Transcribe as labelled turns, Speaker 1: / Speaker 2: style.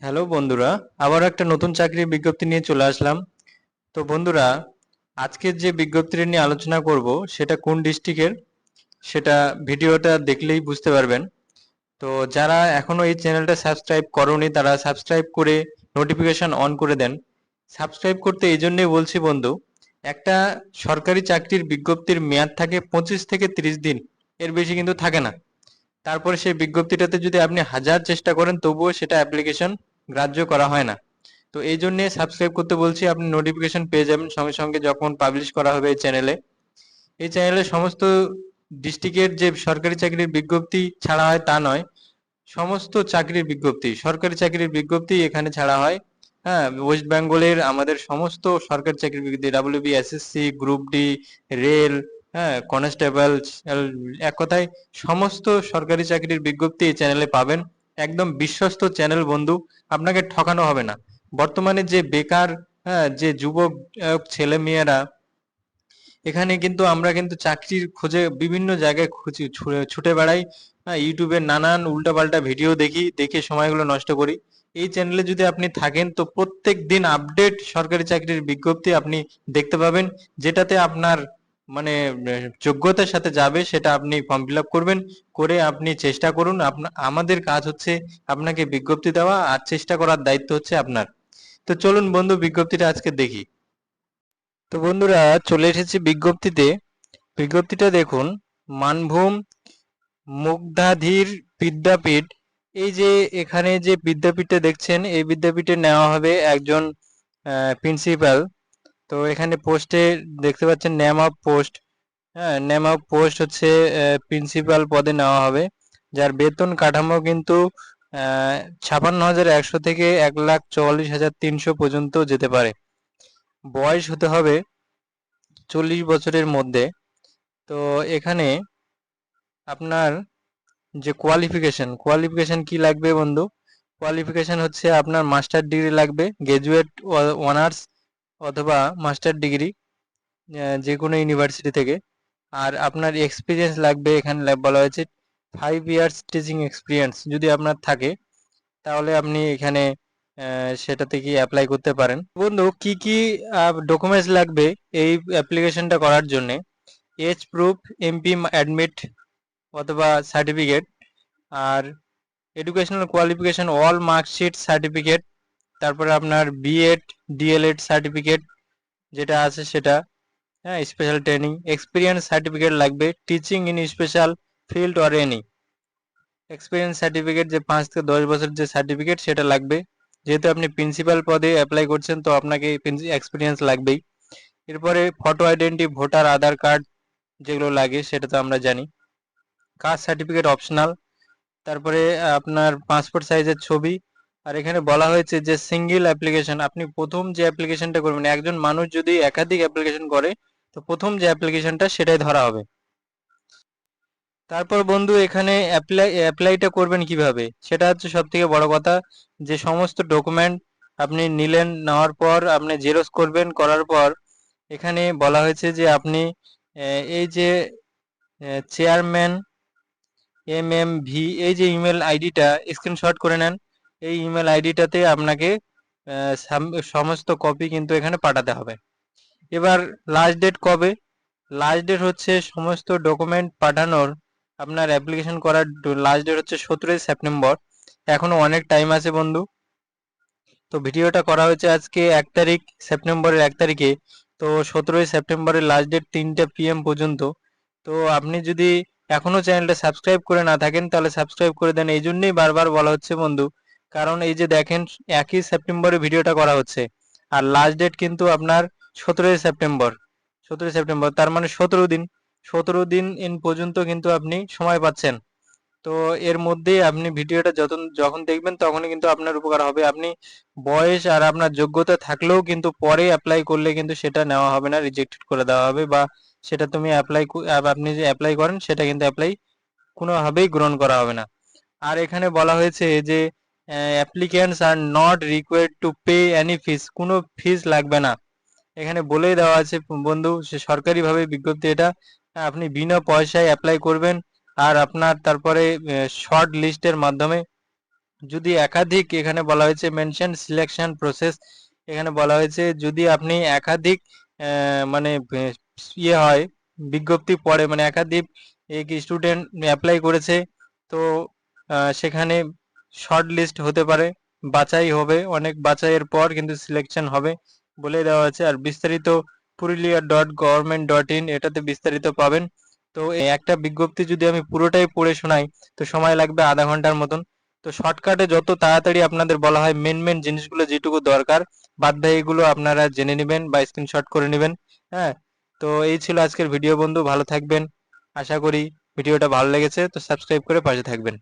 Speaker 1: Hello বন্ধুরা আবার একটা নতুন চাকরির বিজ্ঞপ্তি নিয়ে চলে আসলাম। তো বন্ধুরা, আজকের যে বিজ্ঞপ্তিটা নিয়ে আলোচনা করব সেটা কোন ডিস্ট্রিক্টের, সেটা ভিডিওটা দেখলেই বুঝতে পারবেন। তো যারা এখনও এই চ্যানেলটা সাবস্ক্রাইব করনি, তারা সাবস্ক্রাইব করে নোটিফিকেশন অন করে দেন। সাবস্ক্রাইব করতে এই জন্যই বলছি বন্ধু, একটা সরকারি চাকরির বিজ্ঞপ্তির মেয়াদ থাকে পঁচিশ থেকে তিরিশ দিন, এর বেশি কিন্তু থাকে না। তারপরে সেই বিজ্ঞপ্তিটাতে যদি আপনি হাজার চেষ্টা করেন, তবুও সেটা অ্যাপ্লিকেশন গ্রাহ্য করা হয় না। তো এই জন্যে সাবস্ক্রাইব করতে বলছি, আপনি নোটিফিকেশন পেয়ে যাবেন। সঙ্গে সঙ্গে যখন পাবলিশ করা হবে এই চ্যানেলে এই চ্যানেলে সমস্ত ডিস্ট্রিক্টের যে সরকারি চাকরির বিজ্ঞপ্তি ছাড়া হয় তা নয়, সমস্ত চাকরির বিজ্ঞপ্তি, সরকারি চাকরির বিজ্ঞপ্তি এখানে ছাড়া হয়। হ্যাঁ ওয়েস্ট বেঙ্গলের আমাদের সমস্ত সরকারি চাকরির বিজ্ঞপ্তি WB SSC group D rail হ্যাঁ কনস্টেবল এক কথায় সমস্ত সরকারি চাকরির বিজ্ঞপ্তি এই চ্যানেলে পাবেন। একদম বিশ্বস্ত চ্যানেল বন্ধু আপনাকে ঠকানো হবে না। বর্তমানে যে বেকার হ্যাঁ যে যুবক ছেলে মেয়েরা এখানে কিন্তু আমরা কিন্তু চাকরির খোঁজে বিভিন্ন জায়গায় খুঁজি ছুটে বেড়াই। হ্যাঁ, ইউটিউবে নানান উল্টাপাল্টা ভিডিও দেখি দেখে সময়গুলো নষ্ট করি। এই চ্যানেলে যদি আপনি থাকেন তো প্রত্যেক দিন আপডেট সরকারি চাকরির বিজ্ঞপ্তি আপনি দেখতে পাবেন যেটাতে আপনার মানে যোগ্যতার সাথে যাবে সেটা আপনি ফর্ম ফিল আপ করবেন, করে আপনি চেষ্টা করুন। আমাদের কাজ হচ্ছে আপনাকে বিজ্ঞপ্তি দেওয়া আর চেষ্টা করার দায়িত্ব হচ্ছে আপনার। তো চলুন বন্ধু, বিজ্ঞপ্তিটা আজকে দেখি। তো বন্ধুরা, চলে এসেছি বিজ্ঞপ্তিতে। বিজ্ঞপ্তিটা দেখুন, মানভূম মুগ্ধাধীর বিদ্যাপীঠ। এই যে এখানে যে বিদ্যাপীঠটা দেখছেন, এই বিদ্যাপীঠে নেওয়া হবে একজন প্রিন্সিপাল তো এখানে পোস্টে দেখতে পাচ্ছেন নেম অফ পোস্ট হ্যাঁ নেম অফ পোস্ট হচ্ছে প্রিন্সিপাল পদে নেওয়া হবে। যার বেতন কাঠামো কিন্তু ছাপান্ন হাজার একশো থেকে এক লাখ চুয়াল্লিশ হাজার তিনশো পর্যন্ত যেতে পারে। বয়স হতে হবে চল্লিশ বছরের মধ্যে। তো এখানে আপনার যে কোয়ালিফিকেশন কোয়ালিফিকেশন কি লাগবে বন্ধু? কোয়ালিফিকেশন হচ্ছে আপনার মাস্টার ডিগ্রি লাগবে গ্রাজুয়েট অনার্স অথবা মাস্টার ডিগ্রি যে কোনো ইউনিভার্সিটি থেকে। আর আপনার এক্সপিরিয়েন্স লাগবে এখানে বলা হয়েছে ফাইভ ইয়ার্স টিচিং এক্সপিরিয়েন্স যদি আপনার থাকে তাহলে আপনি এখানে আহ, সেটাতে কি অ্যাপ্লাই করতে পারেন। বন্ধু কি কি ডকুমেন্টস লাগবে এই অ্যাপ্লিকেশনটা করার জন্যে? এজ প্রুফ এমপি অ্যাডমিট অথবা সার্টিফিকেট আর educational qualification all marksheet certificate তারপরে আপনার বিএড ডিএলএড সার্টিফিকেট যেটা আছে সেটা হ্যাঁ স্পেশাল ট্রেনিং এক্সপিরিয়েন্স সার্টিফিকেট লাগবে teaching in special field or any experience certificate যে পাঁচ থেকে দশ বছর যে সার্টিফিকেট সেটা লাগবে। যেহেতু আপনি প্রিন্সিপাল পদে অ্যাপ্লাই করছেন, তো আপনাকে এক্সপিরিয়েন্স লাগবেই। এরপরে photo identity voter Aadhaar card যেগুলো লাগে সেটা তো আমরা জানি। কাস্ট সার্টিফিকেট অপশনাল তারপরে আপনার পাসপোর্ট সাইজের ছবি আর এখানে বলা হয়েছে যে সিঙ্গেল অ্যাপ্লিকেশন আপনি প্রথম যে অ্যাপ্লিকেশনটা করবেন একজন মানুষ যদি একাধিক অ্যাপ্লিকেশন করে, তো প্রথম যে অ্যাপ্লিকেশনটা সেটাই ধরা হবে। তারপর বন্ধু, এখানে অ্যাপ্লাই অ্যাপ্লাইটা করবেন কীভাবে? সেটা হচ্ছে সব থেকে বড় কথা, যে সমস্ত ডকুমেন্ট আপনি নিলেন, নেওয়ার পর আপনি জেরক্স করবেন, করার পর এখানে বলা হয়েছে যে আপনি এই যে চেয়ারম্যান এম এম ভি এই যে ইমেল আইডিটা স্ক্রিনশট করে নেন। এই ইমেল আইডিটাতে আপনাকে সাম- সমস্ত কপি কিন্তু এখানে পাঠাতে হবে। এবার লাস্ট ডেট কবে? লাস্ট ডেট হচ্ছে সমস্ত ডকুমেন্ট পাঠানোর আপনার অ্যাপ্লিকেশন করার লাস্ট ডেট হচ্ছে সতেরোই সেপ্টেম্বর এখনও অনেক টাইম আছে বন্ধু। তো ভিডিওটা করা হয়েছে আজকে এক তারিখ সেপ্টেম্বরের এক তারিখে। তো সতেরোই সেপ্টেম্বরের লাস্ট ডেট তিনটে পিএম পর্যন্ত। তো আপনি যদি এখনও চ্যানেলটা সাবস্ক্রাইব করে না থাকেন, তাহলে সাবস্ক্রাইব করে দেন। এই জন্যই বারবার বলা হচ্ছে বন্ধু কারণ এই যে দেখেন, একই সেপ্টেম্বরে ভিডিওটা করা হচ্ছে। আর লাস্ট ডেট কিন্তু আপনার সতেরোই সেপ্টেম্বর সতেরোই সেপ্টেম্বর তার মানে সতেরো দিন। সতেরো দিন ইন পর্যন্ত কিন্তু আপনি সময় পাচ্ছেন। তো এর মধ্যেই আপনি ভিডিওটা যত যখন দেখবেন তখনই কিন্তু আপনার উপকার হবে। আপনি বয়স আর আপনার যোগ্যতা থাকলেও কিন্তু পরে অ্যাপ্লাই করলে কিন্তু সেটা নেওয়া হবে না রিজেক্টেড করে দেওয়া হবে বা সেটা তুমি অ্যাপ্লাই আপনি যে অ্যাপ্লাই করেন সেটা কিন্তু অ্যাপ্লাই কোনোভাবেই গ্রহণ করা হবে না। আর এখানে বলা হয়েছে যে applicants are not required to pay any fees কোনো ফিস লাগবে না। এখানে বলেই দেওয়া আছে বন্ধু, সে সরকারিভাবে বিজ্ঞপ্তি এটা। আপনি বিনা পয়সায় অ্যাপ্লাই করবেন আর আপনার তারপরে শর্ট লিস্টের মাধ্যমে যদি একাধিক এখানে বলা হয়েছে মেনশন সিলেকশন প্রসেস এখানে বলা হয়েছে যদি আপনি একাধিক মানে ইয়ে হয়, বিজ্ঞপ্তি পড়ে মানে একাধিক, এক স্টুডেন্ট অ্যাপ্লাই করেছে, তো সেখানে শর্ট লিস্ট হতে পারে, বাছাই হবে, অনেক বাছাইয়ের পর কিন্তু সিলেকশন হবে বলে দেওয়া আছে আর বিস্তারিত Purulia dot government dot in এটাতে বিস্তারিত পাবেন। তো একটা বিজ্ঞপ্তি যদি আমি পুরোটাই পড়ে শোনাই, তো সময় লাগবে আধা ঘণ্টার মতন। তো শর্টকাটে যত তাড়াতাড়ি আপনাদের বলা হয় মেন মেন জিনিসগুলো যেটুকু দরকার, বাদ বাকিগুলো আপনারা জেনে নেবেন বা স্ক্রিনশট করে নেবেন। হ্যাঁ তো এই ছিল আজকের ভিডিও বন্ধু, ভালো থাকবেন। আশা করি ভিডিওটা ভালো লেগেছে, তো সাবস্ক্রাইব করে পাশে থাকবেন।